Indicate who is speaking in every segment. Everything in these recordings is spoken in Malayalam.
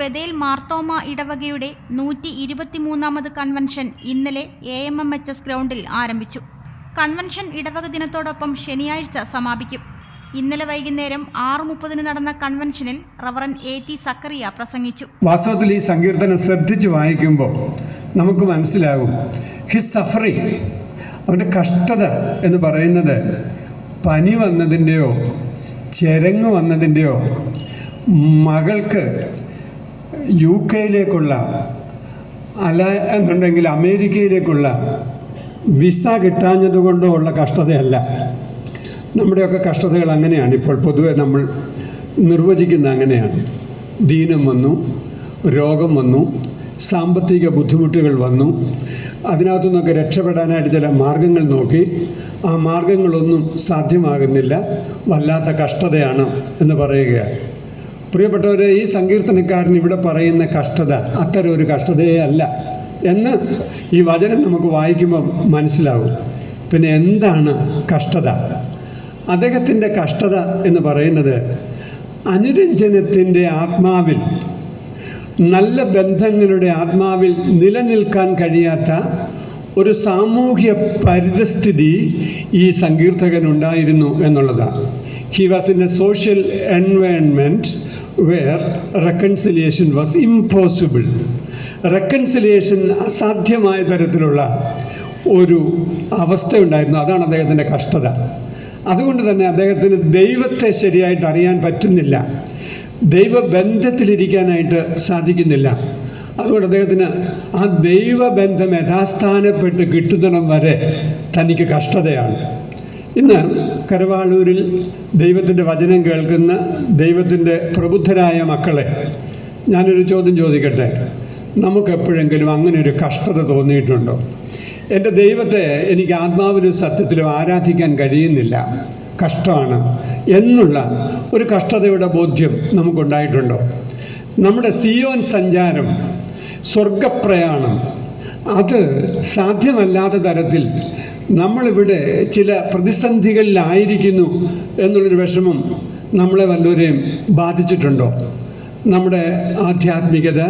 Speaker 1: ബദേൽ മാർത്തോമ ഇടവകയുടെ നൂറ്റി ഇരുപത്തിമൂന്നാമത് കൺവെൻഷൻ ഇന്നലെ A M M H S ഗ്രൗണ്ടിൽ ആരംഭിച്ചു. കൺവെൻഷൻ ഇടവക ദിനത്തോടൊപ്പം ശനിയാഴ്ച സമാപിക്കും. ഇന്നലെ വൈകുന്നേരം ആറ് മുപ്പതിന് നടന്ന കൺവെൻഷനിൽ റവറൻ എ ടി സക്കറിയ പ്രസംഗിച്ചു.
Speaker 2: വാസ്തവത്തിൽ ഈ സങ്കീർത്തനം ശ്രദ്ധിച്ച് വായിക്കുമ്പോൾ നമുക്ക് മനസ്സിലാകും. ഹിസ് സഫറിങ് അവന്റെ കഷ്ടത എന്ന് പറയുന്നത് പനി വന്നതിന്റെയോ ചെരങ്ങ് വന്നതിന്റെയോ മകൾക്ക് യു കെയിലേക്കുള്ള അല്ല എന്നുണ്ടെങ്കിൽ അമേരിക്കയിലേക്കുള്ള വിസ കിട്ടാഞ്ഞതുകൊണ്ടോ ഉള്ള കഷ്ടതയല്ല. നമ്മുടെയൊക്കെ കഷ്ടതകൾ അങ്ങനെയാണ്. ഇപ്പോൾ പൊതുവെ നമ്മൾ നിർവചിക്കുന്ന അങ്ങനെയാണ്. ദീനം വന്നു രോഗം വന്നു സാമ്പത്തിക ബുദ്ധിമുട്ടുകൾ വന്നു. അതിനകത്തു നിന്നൊക്കെ രക്ഷപ്പെടാനായിട്ട് ചില മാർഗങ്ങൾ നോക്കി. ആ മാർഗങ്ങളൊന്നും സാധ്യമാകുന്നില്ല. വല്ലാത്ത കഷ്ടതയാണ് എന്ന് പറയുകയാണ്. പ്രിയപ്പെട്ടവരെ ഈ സങ്കീർത്തനക്കാരൻ ഇവിടെ പറയുന്ന കഷ്ടത അത്തരം ഒരു കഷ്ടതയേ അല്ല എന്ന് ഈ വചനം നമുക്ക് വായിക്കുമ്പോൾ മനസ്സിലാവും. പിന്നെ എന്താണ് കഷ്ടത? അദ്ദേഹത്തിന്റെ കഷ്ടത എന്ന് പറയുന്നത് അനുരഞ്ജനത്തിന്റെ ആത്മാവിൽ നല്ല ബന്ധങ്ങളുടെ ആത്മാവിൽ നിലനിൽക്കാൻ കഴിയാത്ത ഒരു സാമൂഹ്യ പരിതസ്ഥിതി ഈ സങ്കീർത്തകനുണ്ടായിരുന്നു എന്നുള്ളതാണ്. He was in a social environment where reconciliation was impossible reconciliation അസാധ്യമായ തരത്തിലുള്ള ഒരു അവസ്ഥയുണ്ടായിരുന്നു അതാണ് അദ്ദേഹത്തിന്റെ കഷ്ടത. അതുകൊണ്ട് തന്നെ അദ്ദേഹത്തിന് ദൈവത്തെ ശരിയായിട്ട് അറിയാൻ പറ്റുന്നില്ല. ദൈവബന്ധത്തിലിരിക്കാനായിട്ട് സാധിക്കുന്നില്ല. അതുകൊണ്ട് അദ്ദേഹത്തിന് ആ ദൈവബന്ധം യഥാസ്ഥാനപ്പെട്ട് കിട്ടുന്നിടം വരെ തനിക്ക് കഷ്ടതയാണ്. ഇന്ന് കരവാളൂരിൽ ദൈവത്തിന്റെ വചനം കേൾക്കുന്ന ദൈവത്തിന്റെ പ്രബുദ്ധരായ മക്കളെ ഞാനൊരു ചോദ്യം ചോദിക്കട്ടെ? നമുക്കെപ്പോഴെങ്കിലും അങ്ങനെ ഒരു കഷ്ടത തോന്നിയിട്ടുണ്ടോ? എന്റെ ദൈവത്തെ എനിക്ക് ആത്മാവിലും സത്യത്തിലും ആരാധിക്കാൻ കഴിയുന്നില്ല. കഷ്ടമാണ്. എന്നുള്ള ഒരു കഷ്ടതയുടെ ബോധ്യം നമുക്കുണ്ടായിട്ടുണ്ടോ? നമ്മുടെ സിയോൻ സഞ്ചാരം സ്വർഗപ്രയാണം അത് സാധ്യമല്ലാത്ത തരത്തിൽ നമ്മളിവിടെ ചില പ്രതിസന്ധികളിലായിരിക്കുന്നു എന്നുള്ളൊരു വിഷമം നമ്മളെ വല്ലവരെയും ബാധിച്ചിട്ടുണ്ടോ? നമ്മുടെ ആധ്യാത്മികത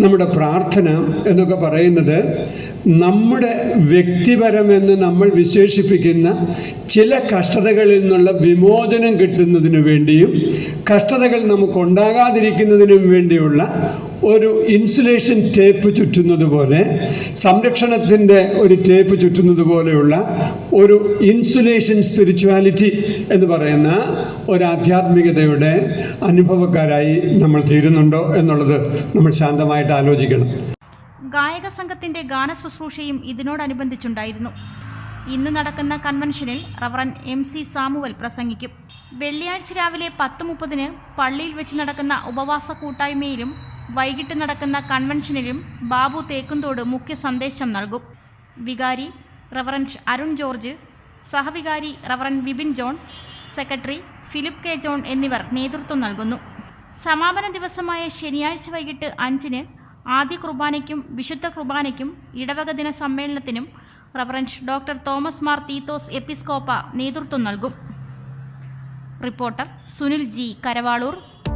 Speaker 2: നമ്മുടെ പ്രാർത്ഥന എന്നൊക്കെ പറയുന്നത് നമ്മുടെ വ്യക്തിപരമെന്ന് നമ്മൾ വിശേഷിപ്പിക്കുന്ന ചില കഷ്ടതകളിൽ നിന്നുള്ള വിമോചനം കിട്ടുന്നതിനു വേണ്ടിയും കഷ്ടതകൾ നമുക്കുണ്ടാകാതിരിക്കുന്നതിനും വേണ്ടിയുള്ള ഒരു ഇൻസുലേഷൻ ടേപ്പ് ചുറ്റുന്നത് പോലെ സംരക്ഷണത്തിന്റെ ഒരു ടേപ്പ് ചുറ്റുന്നത് പോലെയുള്ള ഒരു ഇൻസുലേഷൻ സ്പിരിച്വാലിറ്റി എന്ന് പറയുന്ന ഒരു ആധ്യാത്മികതയുടെ അനുഭവക്കാരായി നമ്മൾ തീരുന്നുണ്ടോ എന്നുള്ളത് നമ്മൾ ശാന്തമായിട്ട് ആലോചിക്കണം.
Speaker 1: ഗായക സംഘത്തിന്റെ ഗാന ശുശ്രൂഷയും ഇതിനോടനുബന്ധിച്ചുണ്ടായിരുന്നു. ഇന്ന് നടക്കുന്ന കൺവെൻഷനിൽ റവറൻ എം സി സാമുവൽ പ്രസംഗിക്കും. വെള്ളിയാഴ്ച രാവിലെ പത്ത് മുപ്പതിന് പള്ളിയിൽ വെച്ച് നടക്കുന്ന ഉപവാസ കൂട്ടായ്മയിലും വൈകിട്ട് നടക്കുന്ന കൺവെൻഷനിലും ബാബു തേക്കുംതോട് മുഖ്യ സന്ദേശം നൽകും. വികാരി reverend Arun George സഹവികാരി reverend Vipin John secretary Philip K. John എന്നിവർ നേതൃത്വം നൽകുന്നു. സമാപന ദിവസമായ ശനിയാഴ്ച വൈകിട്ട് അഞ്ചിന് ആദ്യ കുർബാനയ്ക്കും വിശുദ്ധ കുർബാനയ്ക്കും ഇടവക ദിന സമ്മേളനത്തിനും reverend doctor Thomas Mar Theethos എപ്പിസ്കോപ്പ നേതൃത്വം നൽകും. Reporter Sunil G Karavaloor